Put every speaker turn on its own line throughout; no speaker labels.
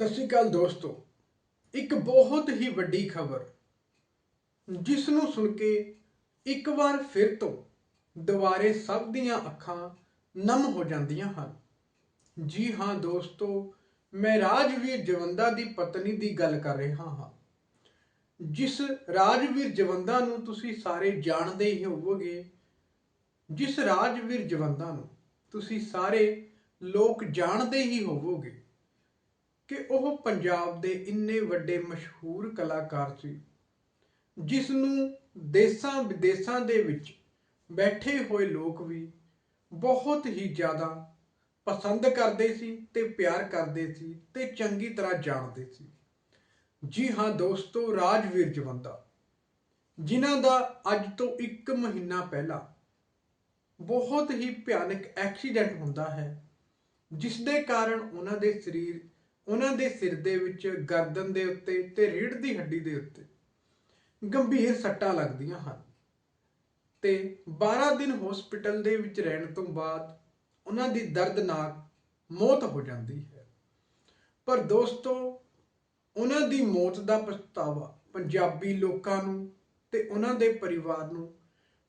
ਸਤਿ ਸ਼੍ਰੀ ਅਕਾਲ ਦੋਸਤੋ। ਇੱਕ ਬਹੁਤ ਹੀ ਵੱਡੀ ਖਬਰ ਜਿਸ ਨੂੰ ਸੁਣ ਕੇ ਇੱਕ ਵਾਰ ਫਿਰ ਤੋਂ ਦੁਬਾਰੇ ਸਭ ਦੀਆਂ ਅੱਖਾਂ ਨਮ ਹੋ ਜਾਂਦੀਆਂ ਹਨ। ਜੀ ਹਾਂ ਦੋਸਤੋ, ਮੈਂ ਰਾਜਵੀਰ ਜਵੰਦਾ ਦੀ ਪਤਨੀ ਦੀ ਗੱਲ ਕਰ ਰਿਹਾ ਹਾਂ। ਜਿਸ ਰਾਜਵੀਰ ਜਵੰਦਾ ਨੂੰ ਤੁਸੀਂ ਸਾਰੇ ਜਾਣਦੇ ਹੀ ਹੋਵੋਗੇ, ਜਿਸ ਰਾਜਵੀਰ ਜਵੰਦਾ ਨੂੰ ਤੁਸੀਂ ਸਾਰੇ ਲੋਕ ਜਾਣਦੇ ਹੀ ਹੋਵੋਗੇ ਕਿ ਉਹ ਪੰਜਾਬ ਦੇ ਇੰਨੇ ਵੱਡੇ ਮਸ਼ਹੂਰ ਕਲਾਕਾਰ ਸੀ ਜਿਸ ਨੂੰ ਦੇਸਾਂ ਵਿਦੇਸਾਂ ਦੇ ਵਿੱਚ ਬੈਠੇ ਹੋਏ ਲੋਕ ਵੀ ਬਹੁਤ ਹੀ ਜ਼ਿਆਦਾ ਪਸੰਦ ਕਰਦੇ ਸੀ ਤੇ ਪਿਆਰ ਕਰਦੇ ਸੀ ਤੇ ਚੰਗੀ ਤਰ੍ਹਾਂ ਜਾਣਦੇ ਸੀ। ਜੀ ਹਾਂ ਦੋਸਤੋ, ਰਾਜਵੀਰ ਜਵੰਦਾ, ਜਿਨ੍ਹਾਂ ਦਾ ਅੱਜ ਤੋਂ 1 ਮਹੀਨਾ ਪਹਿਲਾਂ ਬਹੁਤ ਹੀ ਭਿਆਨਕ ਐਕਸੀਡੈਂਟ ਹੁੰਦਾ ਹੈ ਜਿਸ ਦੇ ਕਾਰਨ ਉਹਨਾਂ ਦੇ ਸਰੀਰ ਉਹਨਾਂ ਦੇ ਸਿਰ ਦੇ ਵਿੱਚ ਗਰਦਨ ਦੇ ਉੱਤੇ ਤੇ ਰੀੜ ਦੀ ਹੱਡੀ ਦੇ ਉੱਤੇ ਗੰਭੀਰ ਸੱਟਾਂ ਲੱਗਦੀਆਂ ਹਨ। ਤੇ 12 ਦਿਨ ਹਸਪੀਟਲ ਦੇ ਵਿੱਚ ਰਹਿਣ ਤੋਂ ਬਾਅਦ ਉਹਨਾਂ ਦੀ ਦਰਦਨਾਕ ਮੌਤ ਹੋ ਜਾਂਦੀ ਹੈ। ਪਰ ਦੋਸਤੋ, ਉਹਨਾਂ ਦੀ ਮੌਤ ਦਾ ਪਛਤਾਵਾ ਪੰਜਾਬੀ ਲੋਕਾਂ ਨੂੰ ਤੇ ਉਹਨਾਂ ਦੇ ਪਰਿਵਾਰ ਨੂੰ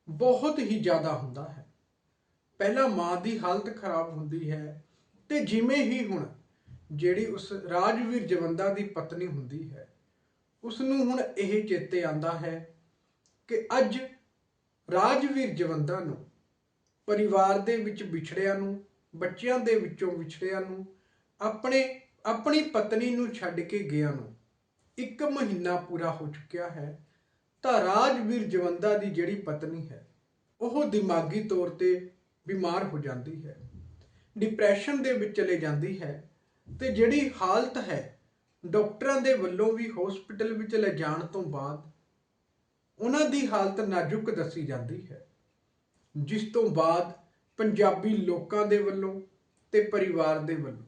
ਬਹੁਤ ਹੀ ਜ਼ਿਆਦਾ ਹੁੰਦਾ ਹੈ। ਪਹਿਲਾਂ ਮਾਂ ਦੀ ਹਾਲਤ ਖਰਾਬ ਹੁੰਦੀ ਹੈ ਤੇ ਜਿਵੇਂ ਹੀ ਹੁਣ ਜਿਹੜੀ ਉਸ ਰਾਜਵੀਰ ਜਵੰਦਾ ਦੀ ਪਤਨੀ ਹੁੰਦੀ ਹੈ ਉਸ ਨੂੰ ਹੁਣ ਇਹ ਚੇਤੇ ਆਂਦਾ ਹੈ ਕਿ ਅੱਜ ਰਾਜਵੀਰ ਜਵੰਦਾ ਨੂੰ ਪਰਿਵਾਰ ਦੇ ਵਿੱਚ ਵਿਛੜਿਆਂ ਨੂੰ, ਬੱਚਿਆਂ ਦੇ ਵਿੱਚੋਂ ਵਿਛੜਿਆਂ ਨੂੰ, ਆਪਣੇ, ਆਪਣੀ ਪਤਨੀ ਨੂੰ ਛੱਡ ਕੇ ਗਿਆ ਨੂੰ ਇੱਕ ਮਹੀਨਾ ਪੂਰਾ ਹੋ ਚੁੱਕਿਆ ਹੈ, ਤਾਂ ਰਾਜਵੀਰ ਜਵੰਦਾ ਦੀ ਜਿਹੜੀ ਪਤਨੀ ਹੈ, ਉਹ ਦਿਮਾਗੀ ਤੌਰ ਤੇ ਬਿਮਾਰ ਹੋ ਜਾਂਦੀ ਹੈ ਡਿਪਰੈਸ਼ਨ ਦੇ ਵਿੱਚ ਚਲੇ ਜਾਂਦੀ ਹੈ ਤੇ ਜਿਹੜੀ ਹਾਲਤ ਹੈ, ਡਾਕਟਰਾਂ ਦੇ ਵੱਲੋਂ ਵੀ ਹਸਪੀਟਲ ਵਿੱਚ ਲੈ ਜਾਣ ਤੋਂ ਬਾਅਦ, ਉਹਨਾਂ ਦੀ ਹਾਲਤ ਨਾਜ਼ੁਕ ਦੱਸੀ ਜਾਂਦੀ ਹੈ। ਜਿਸ ਤੋਂ ਬਾਅਦ ਪੰਜਾਬੀ ਲੋਕਾਂ ਦੇ ਵੱਲੋਂ ਤੇ ਪਰਿਵਾਰ ਦੇ ਵੱਲੋਂ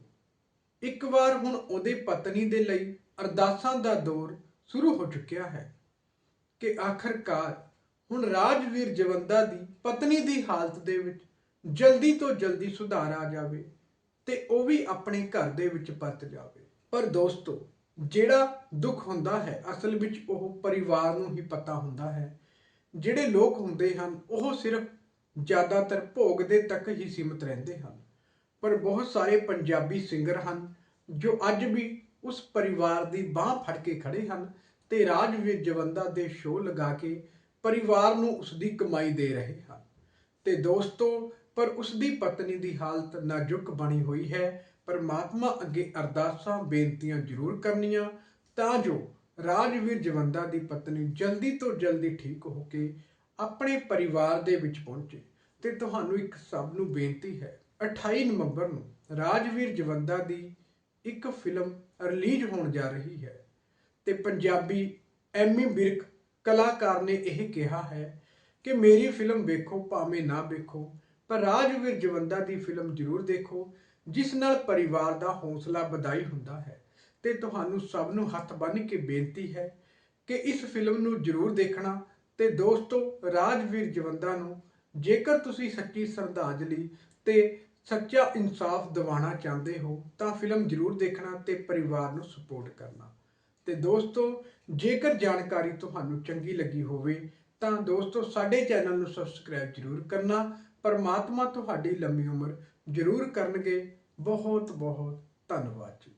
ਇੱਕ ਵਾਰ ਹੁਣ ਉਹਦੇ ਪਤਨੀ ਦੇ ਲਈ ਅਰਦਾਸਾਂ ਦਾ ਦੌਰ ਸ਼ੁਰੂ ਹੋ ਚੁੱਕਿਆ ਹੈ ਕਿ ਆਖਰਕਾਰ ਹੁਣ ਰਾਜਵੀਰ ਜਵੰਦਾ ਦੀ ਪਤਨੀ ਦੀ ਹਾਲਤ ਦੇ ਵਿੱਚ ਜਲਦੀ ਤੋਂ ਜਲਦੀ ਸੁਧਾਰ ਆ ਜਾਵੇ। ਤੇ ਉਹ ਵੀ ਆਪਣੇ ਘਰ ਦੇ ਵਿੱਚ ਪਰਤ ਜਾਵੇ। ਪਰ ਦੋਸਤੋ, ਜਿਹੜਾ ਦੁੱਖ ਹੁੰਦਾ ਹੈ, ਅਸਲ ਵਿੱਚ ਉਹ ਪਰਿਵਾਰ ਨੂੰ ਹੀ ਪਤਾ ਹੁੰਦਾ ਹੈ। ਜਿਹੜੇ ਲੋਕ ਹੁੰਦੇ ਹਨ, ਉਹ ਸਿਰਫ ਜ਼ਿਆਦਾਤਰ ਭੋਗ ਦੇ ਤੱਕ ਹੀ ਸੀਮਿਤ ਰਹਿੰਦੇ ਹਨ। ਪਰ ਬਹੁਤ ਸਾਰੇ ਪੰਜਾਬੀ ਸਿੰਗਰ ਹਨ, ਜੋ ਅੱਜ ਵੀ ਉਸ ਪਰਿਵਾਰ ਦੀ ਬਾਹ ਫੜ ਕੇ ਖੜੇ ਹਨ ਤੇ ਰਾਜਵੀਰ ਜਵੰਦਾ ਦੇ ਸ਼ੋਅ ਲਗਾ ਕੇ ਪਰਿਵਾਰ ਨੂੰ ਉਸ ਦੀ ਕਮਾਈ ਦੇ ਰਹੇ ਹਨ। ਤੇ ਦੋਸਤੋ ਪਰ ਉਸ ਦੀ ਪਤਨੀ ਦੀ ਹਾਲਤ ਨਾਜ਼ੁਕ ਬਣੀ ਹੋਈ ਹੈ। ਪਰਮਾਤਮਾ ਅੱਗੇ ਅਰਦਾਸਾਂ, ਬੇਨਤੀਆਂ ਜ਼ਰੂਰ ਕਰਨੀਆਂ, ਤਾਂ ਜੋ ਰਾਜਵੀਰ ਜਵੰਦਾ ਦੀ ਪਤਨੀ ਜਲਦੀ ਤੋਂ ਜਲਦੀ ਠੀਕ ਹੋ ਕੇ ਆਪਣੇ ਪਰਿਵਾਰ ਦੇ ਵਿੱਚ ਪਹੁੰਚੇ। ਤੇ ਤੁਹਾਨੂੰ ਇੱਕ ਸਭ ਨੂੰ ਬੇਨਤੀ ਹੈ 28 ਨਵੰਬਰ ਨੂੰ ਰਾਜਵੀਰ ਜਵੰਦਾ ਦੀ ਇੱਕ ਫਿਲਮ ਰਿਲੀਜ਼ ਹੋਣ ਜਾ ਰਹੀ ਹੈ ਤੇ ਪੰਜਾਬੀ ਐਮੀ ਬਿਰਕ ਕਲਾਕਾਰ ਨੇ ਇਹ ਕਿਹਾ ਹੈ ਕਿ ਮੇਰੀ ਫਿਲਮ ਵੇਖੋ, ਭਾਵੇਂ ਨਾ ਵੇਖੋ ਪਰ ਰਾਜਵੀਰ ਜਵੰਦਾ ਦੀ ਫਿਲਮ ਜ਼ਰੂਰ ਦੇਖੋ, ਜਿਸ ਨਾਲ ਪਰਿਵਾਰ ਦਾ ਹੌਸਲਾ ਵਧਾਈ ਹੁੰਦਾ ਹੈ। ਤੇ ਤੁਹਾਨੂੰ ਸਭ ਨੂੰ ਹੱਥ ਬੰਨ੍ਹ ਕੇ ਬੇਨਤੀ ਹੈ ਕਿ ਇਸ ਫਿਲਮ ਨੂੰ ਜ਼ਰੂਰ ਦੇਖਣਾ ਤੇ ਦੋਸਤੋ, ਰਾਜਵੀਰ ਜਵੰਦਾ ਨੂੰ ਜੇਕਰ ਤੁਸੀਂ ਸੱਚੀ ਸ਼ਰਧਾਂਜਲੀ ਤੇ ਸੱਚਾ ਇਨਸਾਫ ਦਿਵਾਉਣਾ ਚਾਹੁੰਦੇ ਹੋ, ਤਾਂ ਫਿਲਮ ਜ਼ਰੂਰ ਦੇਖਣਾ ਤੇ ਪਰਿਵਾਰ ਨੂੰ ਸਪੋਰਟ ਕਰਨਾ। ਤੇ ਦੋਸਤੋ, ਜੇਕਰ ਜਾਣਕਾਰੀ ਤੁਹਾਨੂੰ ਚੰਗੀ ਲੱਗੀ ਹੋਵੇ, ਤਾਂ ਦੋਸਤੋ, ਸਾਡੇ ਚੈਨਲ ਨੂੰ ਸਬਸਕ੍ਰਾਈਬ ਜ਼ਰੂਰ ਕਰਨਾ ਪਰਮਾਤਮਾ ਤੁਹਾਡੀ ਲੰਮੀ ਉਮਰ ਜ਼ਰੂਰ ਕਰਨਗੇ। ਬਹੁਤ ਬਹੁਤ ਧੰਨਵਾਦ ਜੀ।